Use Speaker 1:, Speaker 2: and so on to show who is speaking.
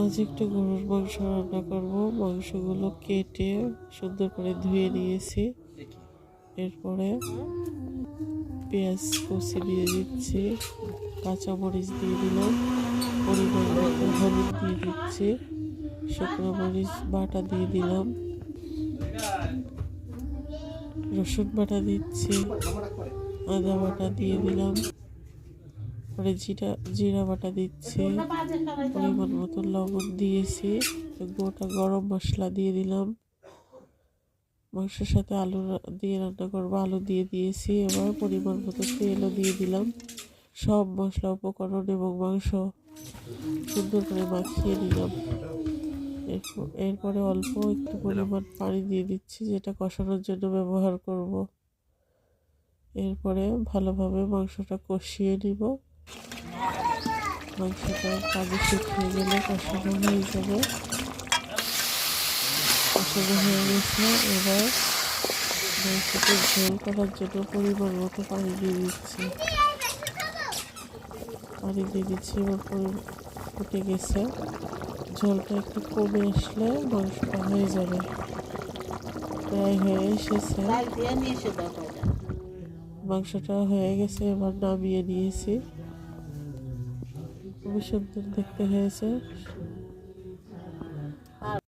Speaker 1: আজ একটু গরুর মাংস রান্না করব। মাংসগুলো কেটে সুন্দর করে ধুয়ে নিয়েছি। এরপরে পেঁয়াজ কষে দিয়ে দিচ্ছি, কাঁচামরিচ দিয়ে দিলাম, পরিমাণ মতো হলুদ দিয়ে দিচ্ছি, শুকনো মরিচ বাটা দিয়ে দিলাম, রসুন বাটা দিচ্ছি, আদা বাটা দিয়ে দিলাম। পরে জিরা জিরা বাটা দিচ্ছি। পরিমাণ মতো লবণ দিয়েছি। গোটা গরম মশলা দিয়ে দিলাম। মাংসের সাথে আলু দিয়ে রান্না করব, আলু দিয়ে দিয়েছি এবার। পরিমাণ মতো তেলও দিয়ে দিলাম। সব মশলা, উপকরণ এবং মাংস সুন্দর করে মাখিয়ে নিলাম। এরপরে অল্প একটু পরিমাণ পানি দিয়ে দিচ্ছি, যেটা কষানোর জন্য ব্যবহার করব। এরপরে ভালোভাবে মাংসটা কষিয়ে নিব। মাংসটা শুকিয়ে গেলে কষানো হয়ে যাবে। কষানো হয়ে গেছে এবার মাংসকে ঝোল করার জন্য পরিমাণ মতো পানি দিয়ে দিচ্ছি। পানি দিয়ে দিচ্ছি এবার ফুটে গেছে। ঝোলটা একটু কমে আসলে মাংসটা হয়ে যাবে। প্রায় হয়ে এসেছে। মাংসটা হয়ে গেছে এবার নামিয়ে নিয়েছি। খুবই সুন্দর দেখতে হয়েছে।